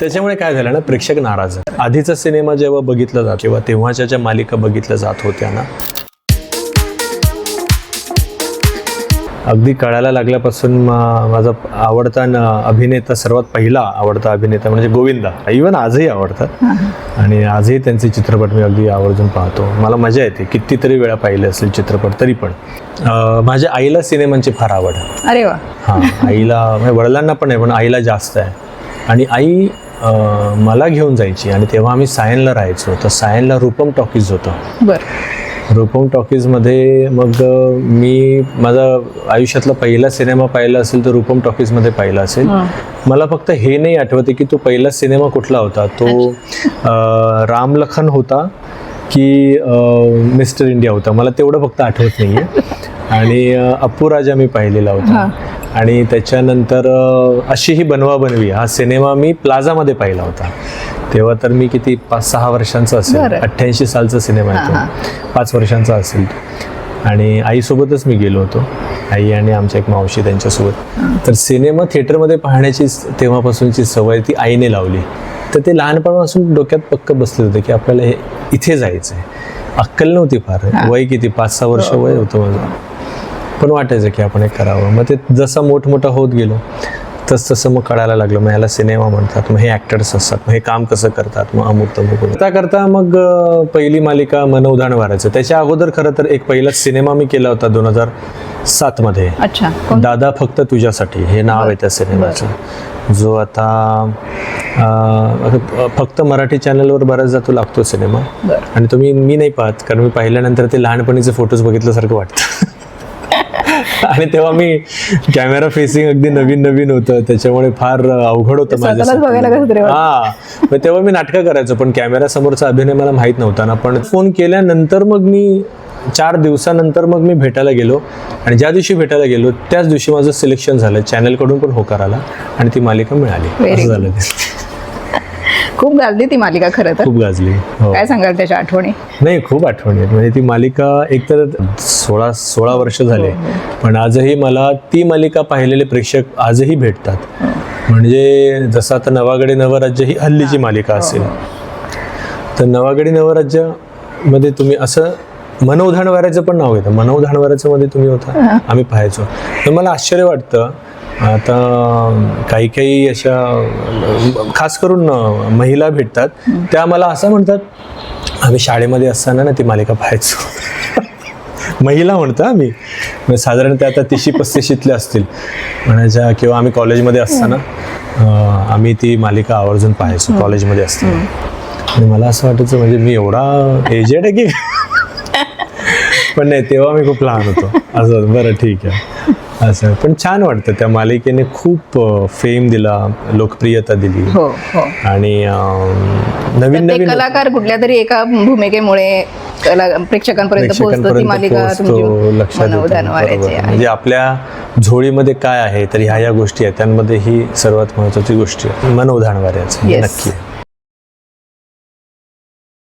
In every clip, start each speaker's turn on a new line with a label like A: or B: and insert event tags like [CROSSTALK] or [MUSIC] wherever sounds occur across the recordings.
A: त्याच्यामुळे काय झालं ना प्रेक्षक नाराज आधीचा सिनेमा जेव्हा बघितला जात किंवा तेव्हाच्या ज्या मालिका बघितल्या जात होत्या ना अगदी कळायला लागल्यापासून माझा आवडता अभिनेता सर्वात पहिला आवडता अभिनेता म्हणजे गोविंदा. इवन आजही आवडतात. आणि आजही त्यांचे चित्रपट मी अगदी आवर्जून पाहतो. मला मजा येते. कितीतरी वेळा पाहिले असेल चित्रपट तरी पण. माझ्या आईला सिनेमांची फार आवड
B: अरे वा.
A: हां आईला म्हणजे वडिलांना पण आहे पण आईला जास्त आहे. आणि आई मला घेऊन जायची. आणि तेव्हा आम्ही सायनला राहायचो. तर सायनला रूपम टॉकीज होतं.
B: बर.
A: रूपम टॉकीजमध्ये मग मी माझा आयुष्यातला पहिला सिनेमा पाहिला असेल तर रूपम टॉकीजमध्ये पाहिला असेल. मला फक्त हे नाही आठवते की तो पहिला सिनेमा कुठला होता. तो रामलखन होता की मिस्टर इंडिया होता. मला तेवढं फक्त आठवत नाही आहे आणि अप्पू राजा मी पाहिलेला होता. आणि त्याच्यानंतर अशी ही बनवा बनवी. हा सिनेमा मी प्लाझामध्ये पाहिला होता. तेव्हा तर मी किती पाच सहा वर्षांचा असेल. अठ्ठ्याऐंशी सालचा सिनेमा आहे पाच वर्षांचा असेल. आणि आईसोबतच मी गेलो होतो. आई आणि आमच्या एक मावशी त्यांच्यासोबत. तर सिनेमा थिएटरमध्ये पाहण्याची तेव्हापासूनची सवय ती आईने लावली. तर ते लहानपणापासून डोक्यात पक्क बसले होते की आपल्याला हे इथे जायचं आहे अक्कल नव्हती फार. वय किती? पाच सहा वर्ष वय होतं माझं. पण वाटायचं की आपण हे करावं. मग ते जसं मोठमोठं होत गेलो तस तसं मग कळायला लागलं. मग ह्याला सिनेमा म्हणतात मग हे ॲक्टर्स असतात मग हे काम कसं करतात? मग अमुक तमुक करता करता मग पहिली मालिका मन उधाण वारायचं. त्याच्या अगोदर खरं तर एक पहिला सिनेमा मी केला होता दोन हजार सातमध्ये दादा फक्त तुझ्यासाठी. हे नाव आहे त्या सिनेमाचं. जो आता फक्त मराठी चॅनलवर बऱ्याचदा तो लागतो सिनेमा. आणि तुम्ही मी नाही पाहत कारण मी पाहिल्यानंतर ते लहानपणीचे फोटोज बघितल्यासारखं वाटतं. आणि तेव्हा मी कॅमेरा फेसिंग अगदी नवीन नवीन होतं. त्याच्यामुळे फार अवघड होतं
B: वाटतं.
A: हा. मग तेव्हा मी नाटकं करायचो पण कॅमेरा समोरचा अभिनय मला माहीत नव्हता. ना पण फोन केल्यानंतर मग मी चार दिवसानंतर मग मी भेटायला गेलो. आणि ज्या दिवशी भेटायला गेलो त्याच दिवशी माझं सिलेक्शन झालं. चॅनलकडून पण होकार आला आणि ती मालिका मिळाली. असं. झालं
B: खूप गाजली ती मालिका खरं तर.
A: खूप गाजली हो.
B: काय सांगाल त्याच्या आठवणी?
A: नाही खूप आठवणी आहेत. म्हणजे ती मालिका एकतर सोळा सोळा वर्ष झाले पण आजही मला ती मालिका पाहिलेले प्रेक्षक आजही भेटतात. म्हणजे जसं आता नवागडे नवराज्य ही हल्लीची मालिका असेल. तर नवागडी नवराज्यमध्ये तुम्ही असं वाऱ्याचं पण नाव मनोधाण वाऱ्याचं मध्ये तुम्ही होता आम्ही पाहायचो. तर मला आश्चर्य वाटतं आता काही काही अशा खास करून महिला भेटतात. त्या मला असं म्हणतात आम्ही शाळेमध्ये असताना ना ती मालिका पाहायचो. [LAUGHS] महिला म्हणतो आम्ही म्हणजे साधारण त्या आता तिशी पस्तीशीतले असतील. म्हणायच्या किंवा आम्ही कॉलेजमध्ये असताना आम्ही ती मालिका आवर्जून पाहायचो कॉलेजमध्ये असताना. आणि मला असं वाटायचं म्हणजे मी एवढा एजेड आहे की? [LAUGHS] पण नाही तेव्हा मी खूप लहान होतो. असं बरं ठीक आहे. असं. पण छान वाटतं त्या मालिकेने खूप फेम दिला लोकप्रियता दिली.
B: हो हो.
A: आणि अं, नवीन नवीन
B: कलाकार कुठल्या तरी एका भूमिकेमुळे कला प्रेक्षकांपर्यंत पोहोचतो ती
A: प्रेक्षकांपर्यंत
B: मालिका
A: पोहोचतो,
B: तुमची
A: लक्षात येतो.
B: आहे.
A: म्हणजे आपल्या झोळीमध्ये काय आहे तर ह्या ह्या गोष्टी आहेत त्यांमध्ये ही सर्वात महत्वाची गोष्ट आहे. मनोधान वाऱ्याचं हे
B: Yes.
A: नक्की.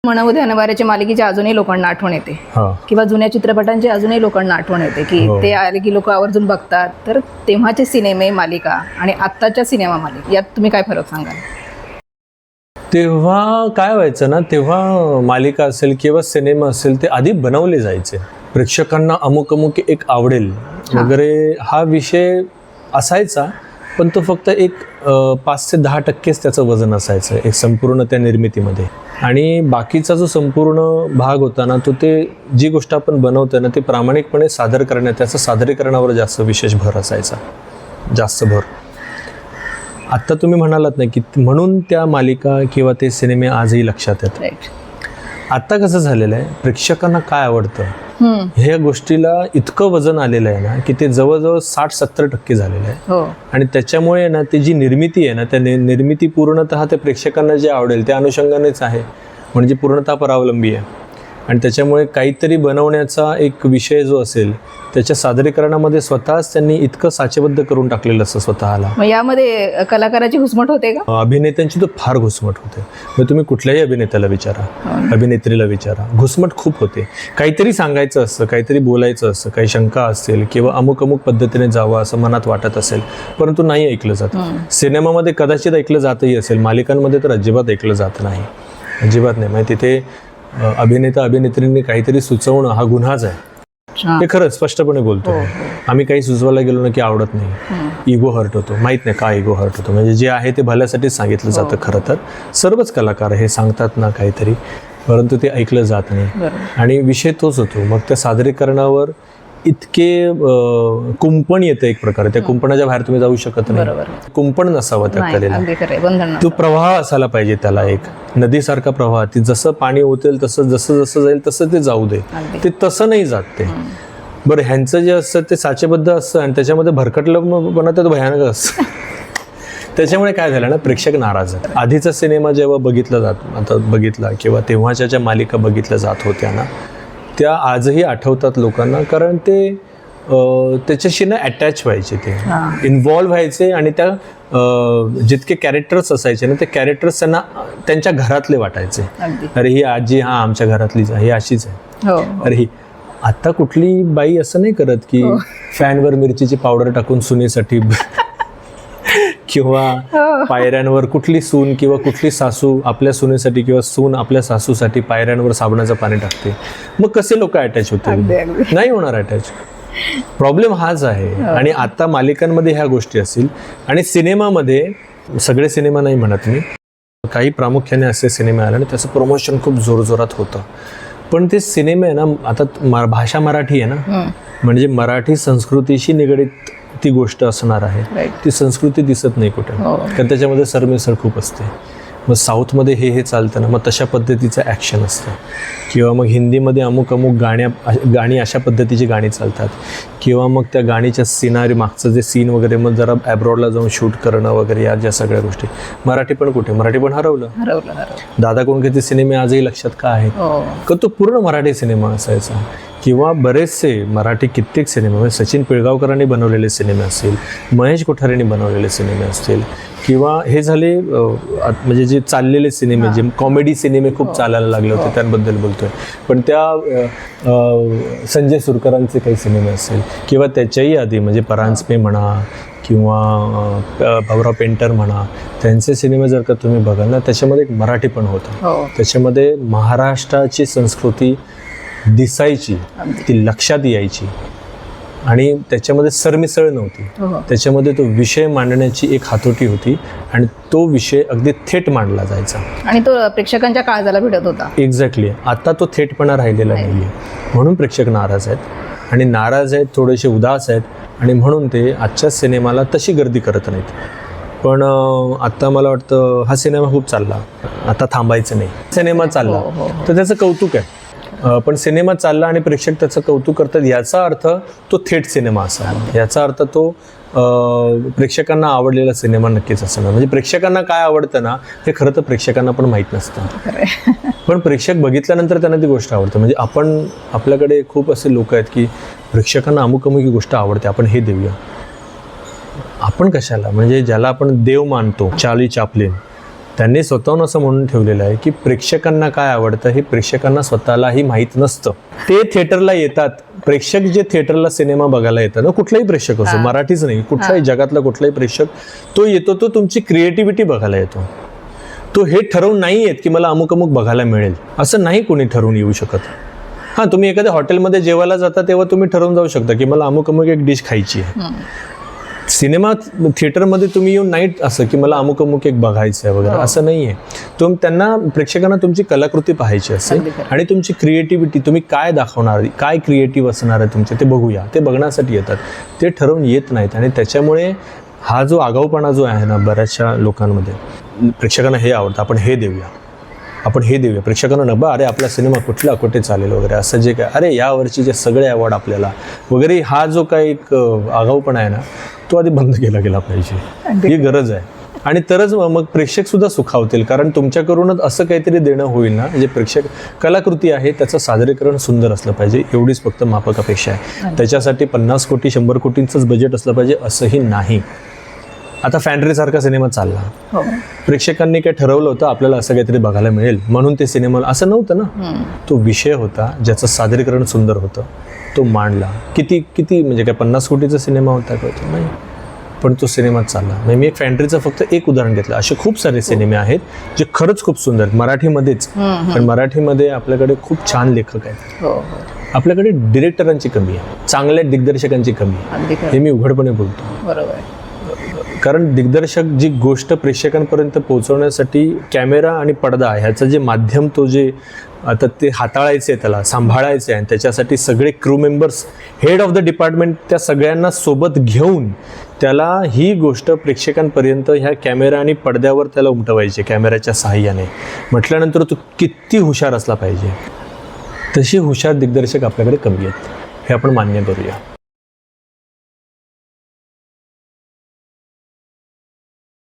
A: आहे.
B: मनोधान वाऱ्याच्या मालिकेची अजूनही लोकांना आठवण येते किंवा जुन्या चित्रपटांची अजूनही लोकांना आठवण येते की
A: हो.
B: ते आले की लोक आवर्जून बघतात तर तेव्हाचे सिनेमे मालिका आणि आत्ताच्या सिनेमा मालिका यात तुम्ही काय फरक सांगाल
A: तेव्हा काय व्हायचं ना तेव्हा मालिका असेल किंवा सिनेमा असेल ते आधी बनवले जायचे प्रेक्षकांना अमुक अमुक एक आवडेल वगैरे हा विषय असायचा पण तो फक्त एक पाच ते दहा टक्केच त्याचं वजन असायचं एक संपूर्ण त्या निर्मितीमध्ये. आणि बाकीचा जो संपूर्ण भाग होता ना तो ते जी गोष्ट आपण बनवतोय ना ते प्रामाणिकपणे सादर करण्यात त्याचं सादरीकरणावर जास्त विशेष भर असायचा. जास्त भर. आत्ता तुम्ही म्हणालात ना की म्हणून त्या मालिका किंवा ते सिनेमे आजही लक्षात येतात. आत्ता कसं झालेलं आहे प्रेक्षकांना काय आवडतं. ह्या गोष्टीला इतकं वजन आलेलं आहे ना की ते जवळजवळ साठ सत्तर टक्के झालेलं आहे.
B: हो.
A: आणि त्याच्यामुळे ना ती जी निर्मिती आहे ना त्या निर्मिती पूर्णतः त्या प्रेक्षकांना जे आवडेल त्या अनुषंगानेच आहे. म्हणजे पूर्णतः परावलंबी आहे. आणि त्याच्यामुळे काहीतरी बनवण्याचा एक विषय जो असेल त्याच्या सादरीकरणामध्ये स्वतःच त्यांनी इतकं साचेबद्ध करून टाकलेलं असतं स्वतःला.
B: यामध्ये कलाकाराची घुसमट होते का?
A: अभिनेत्यांची तर फार घुसमट होते. मग तुम्ही कुठल्याही अभिनेत्याला विचारा अभिनेत्रीला विचारा. घुसमट खूप होते. काहीतरी सांगायचं असतं काहीतरी बोलायचं असतं काही शंका असतील किंवा अमुक अमुक पद्धतीने जावं असं मनात वाटत असेल परंतु नाही ऐकलं जात. सिनेमामध्ये कदाचित ऐकलं जातही असेल मालिकांमध्ये तर अजिबात ऐकलं जात नाही. अजिबात नाही. म्हणजे तिथे अभिनेता अभिनेत्रींनी काहीतरी सुचवणं हा गुन्हाच आहे. हे खरंच स्पष्टपणे बोलतो आम्ही काही सुचवायला गेलो ना की आवडत नाही. इगो हर्ट होतो. माहीत नाही का इगो हर्ट होतो. म्हणजे जे आहे ते भल्यासाठीच सांगितलं जातं खरं तर. सर्वच कलाकार हे सांगतात ना काहीतरी परंतु ते ऐकलं जात नाही. आणि विषय तोच होतो. मग त्या सादरीकरणावर इतके कुंपण येतं एक प्रकारे. त्या कुंपणाच्या बाहेर तुम्ही जाऊ शकत नाही. कुंपण नसावं त्या कलेला. तो. प्रवाह असायला पाहिजे त्याला एक. नदीसारखा प्रवाह. ती जसं पाणी ओतेल तसं जसं जसं जाईल तसं ते जाऊ दे. ते तसं नाही जात ते. बरं ह्यांचं जे असतं ते साचेबद्ध असतं आणि त्याच्यामध्ये भरकटलं पण ते भयानक असतं. [LAUGHS] त्याच्यामुळे काय झालं ना प्रेक्षक नाराज आहेत. आधीचा सिनेमा जेव्हा बघितला जात आता बघितला किंवा तेव्हाच्या ज्या मालिका बघितल्या जात होत्या ना त्या आजही आठवतात लोकांना कारण ते त्याच्याशी ना अटॅच व्हायचे ते.
B: हां.
A: इन्व्हॉल्व्ह व्हायचे आणि त्या जितके कॅरेक्टर्स असायचे ना ते कॅरेक्टर्स त्यांना त्यांच्या घरातले वाटायचे. अरे ही आजी हा आमच्या घरातलीच आहे ही अशीच आहे.
B: हो.
A: अरे ही आता कुठली बाई असं नाही करत की फॅनवर मिरचीची पावडर टाकून सुनेसाठी किंवा
B: हो.
A: पायऱ्यांवर कुठली सून किंवा कुठली सासू आपल्या सुनेसाठी किंवा सून आपल्या सासूसाठी पायऱ्यांवर साबणाचं पाणी टाकते. मग कसे लोक अटॅच होते नाही होणार अटॅच प्रॉब्लेम हाच आहे. आणि आता मालिकांमध्ये ह्या गोष्टी असतील. आणि सिनेमामध्ये सगळे सिनेमा नाही म्हणत मी काही प्रामुख्याने असे सिनेमे आले आणि त्याचं प्रमोशन खूप जोरजोरात होतं. पण ते सिनेमे आहे ना आता भाषा मराठी आहे ना. म्हणजे मराठी संस्कृतीशी निगडीत ती गोष्ट असणार आहे. ती संस्कृती दिसत नाही कुठे.
B: हो.
A: कारण त्याच्यामध्ये सरमिसळ खूप असते. मग साऊथमध्ये हे हे चालतं ना मग तशा पद्धतीचं ॲक्शन असतं. किंवा मग हिंदीमध्ये अमुक अमुक गाण्या गाणी अशा पद्धतीची गाणी चालतात. किंवा मग त्या गाणीच्या सिनारी मागचं जे सीन वगैरे मग जरा ॲब्रॉडला जाऊन शूट करणं वगैरे या ज्या सगळ्या गोष्टी. मराठी पण कुठे? मराठी पण हरवलं.
B: हरवलं
A: दादा कोणते सिनेमे आजही लक्षात का आहेत?
B: हो.
A: का तो पूर्ण मराठी सिनेमा असायचा. किंवा बरेचसे मराठी कित्येक सिनेमे म्हणजे सचिन पिळगावकरांनी बनवलेले सिनेमे असतील महेश कोठारेंनी बनवलेले सिनेमे असतील किंवा हे झाले म्हणजे जे चाललेले सिनेमे जे कॉमेडी सिनेमे खूप चालायला लागले होते त्यांबद्दल बोलतोय. पण त्या संजय सुरकरांचे काही सिनेमे असतील किंवा त्याच्याही आधी म्हणजे परांजपे म्हणा किंवा भाऊराव पेंटर म्हणा त्यांचे सिनेमे जर का तुम्ही बघाल ना त्याच्यामध्ये एक मराठी पण होतं.
B: हो.
A: त्याच्यामध्ये महाराष्ट्राची संस्कृती दिसायची. ती लक्षात यायची. आणि त्याच्यामध्ये सरमिसळ नव्हती.
B: हो हो.
A: त्याच्यामध्ये तो विषय मांडण्याची एक हातोटी होती आणि तो विषय अगदी थेट मांडला जायचा.
B: आणि तो प्रेक्षकांच्या काळजाला भिडत होता.
A: एक्झॅक्टली आता तो थेटपणा राहिलेला नाही. आहे म्हणून प्रेक्षक नाराज आहेत आणि नाराज आहेत थोडेसे उदास आहेत आणि म्हणून ते आजच्या सिनेमाला तशी गर्दी करत नाहीत. पण आता मला वाटतं हा सिनेमा खूप चालला. आता थांबायचं नाही. सिनेमा चालला.
B: हो,
A: तर त्याचं कौतुक आहे. पण सिनेमा चालला आणि प्रेक्षक त्याचं कौतुक करतात याचा अर्थ तो थेट सिनेमा असावा याचा अर्थ तो प्रेक्षकांना आवडलेला सिनेमा नक्कीच असणार म्हणजे प्रेक्षकांना काय आवडतं ना हे खरं तर प्रेक्षकांना पण माहीत नसतं. पण प्रेक्षक बघितल्यानंतर त्यांना ती गोष्ट आवडते. म्हणजे आपण आपल्याकडे खूप असे लोक आहेत की प्रेक्षकांना अमुक अमुक ही गोष्ट आवडते आपण हे देऊया. आपण कशाला? म्हणजे ज्याला आपण देव मानतो चार्ली चापलिन त्यांनी स्वतःहून असं म्हणून ठेवलेलं आहे की प्रेक्षकांना काय आवडतं हे प्रेक्षकांना स्वतःलाही माहीत नसतं. ते थिएटरला येतात. प्रेक्षक जे थिएटरला सिनेमा बघायला येतात ना कुठलाही प्रेक्षक असो मराठीच नाही कुठलाही जगातला कुठलाही प्रेक्षक तो येतो तो तुमची क्रिएटिव्हिटी बघायला येतो. तो हे ठरवून नाही येत की मला अमुक अमुक बघायला मिळेल. असं नाही कोणी ठरवून येऊ शकत. हां तुम्ही एखाद्या हॉटेलमध्ये जेवायला जाता तेव्हा तुम्ही ठरवून जाऊ शकता की मला अमुक अमुक एक डिश खायची आहे. सिनेमा थिएटरमध्ये तुम्ही येऊन नाही असं की मला अमुक अमुक एक बघायचं आहे वगैरे असं नाही आहे तुम त्यांना प्रेक्षकांना तुमची कलाकृती पाहायची
B: खरं.
A: आणि तुमची क्रिएटिव्हिटी तुम्ही काय दाखवणार काय क्रिएटिव्ह असणार आहे तुमचे ते बघूया. ते बघण्यासाठी येतात. ते ठरवून येत नाहीत आणि त्याच्यामुळे हा जो आगाऊपणा जो आहे ना बऱ्याचशा लोकांमध्ये प्रेक्षकांना हे आवडतं. आपण हे देऊया. आपण हे देऊया. प्रेक्षकांना न बा अरे आपला सिनेमा कुठला कुठे चालेल? वगैरे. असं जे काय अरे या वर्षीचे सगळे अवॉर्ड आपल्याला वगैरे हा जो काही एक आगाऊपणा आहे ना तो आधी बंद केला गेला पाहिजे. ही गरज आहे. आणि तरच मग प्रेक्षक सुद्धा सुखावतील. कारण तुमच्याकडूनच असं काहीतरी देणं होईल ना? जे प्रेक्षक कलाकृती आहे त्याचं सादरीकरण सुंदर असलं पाहिजे. एवढीच फक्त माफक अपेक्षा आहे. त्याच्यासाठी पन्नास कोटी शंभर कोटींचंच बजेट असलं पाहिजे असंही नाही. आता फॅन्ड्रीसारखा सिनेमा चालला.
B: हो.
A: प्रेक्षकांनी काय ठरवलं होतं आपल्याला असं काहीतरी बघायला मिळेल. म्हणून ते सिनेमा असं नव्हतं ना. तो विषय होता ज्याचं सादरीकरण सुंदर होतं तो मांडला. किती किती म्हणजे काय पन्नास कोटीचा सिनेमा होता का तो? नाही. पण तो सिनेमा चालला. म्हणजे मी एक फॅन्ट्रीचं फक्त एक उदाहरण घेतलं. असे खूप सारे सिनेमे आहेत जे खरंच खूप सुंदर आहेत. मराठीमध्येच. पण मराठीमध्ये आपल्याकडे खूप छान लेखक आहेत.
B: हो हो.
A: आपल्याकडे डिरेक्टरांची कमी आहे. चांगल्या दिग्दर्शकांची कमी आहे. हे मी उघडपणे बोलतो.
B: बरोबर.
A: कारण दिग्दर्शक जी गोष्ट प्रेक्षकांपर्यंत पोहोचवण्यासाठी कॅमेरा आणि पडदा ह्याचं जे माध्यम तो जे आता ते हाताळायचे आहे त्याला सांभाळायचे आहे आणि त्याच्यासाठी सगळे crew members head of the department त्या सगळ्यांना सोबत घेऊन त्याला ही गोष्ट प्रेक्षकांपर्यंत ह्या कॅमेरा आणि पडद्यावर त्याला उमटवायची कॅमेऱ्याच्या सहाय्याने. म्हटल्यानंतर तो किती हुशार असला पाहिजे. तशी हुशार दिग्दर्शक आपल्याकडे कमी आहेत हे आपण मान्य करूया.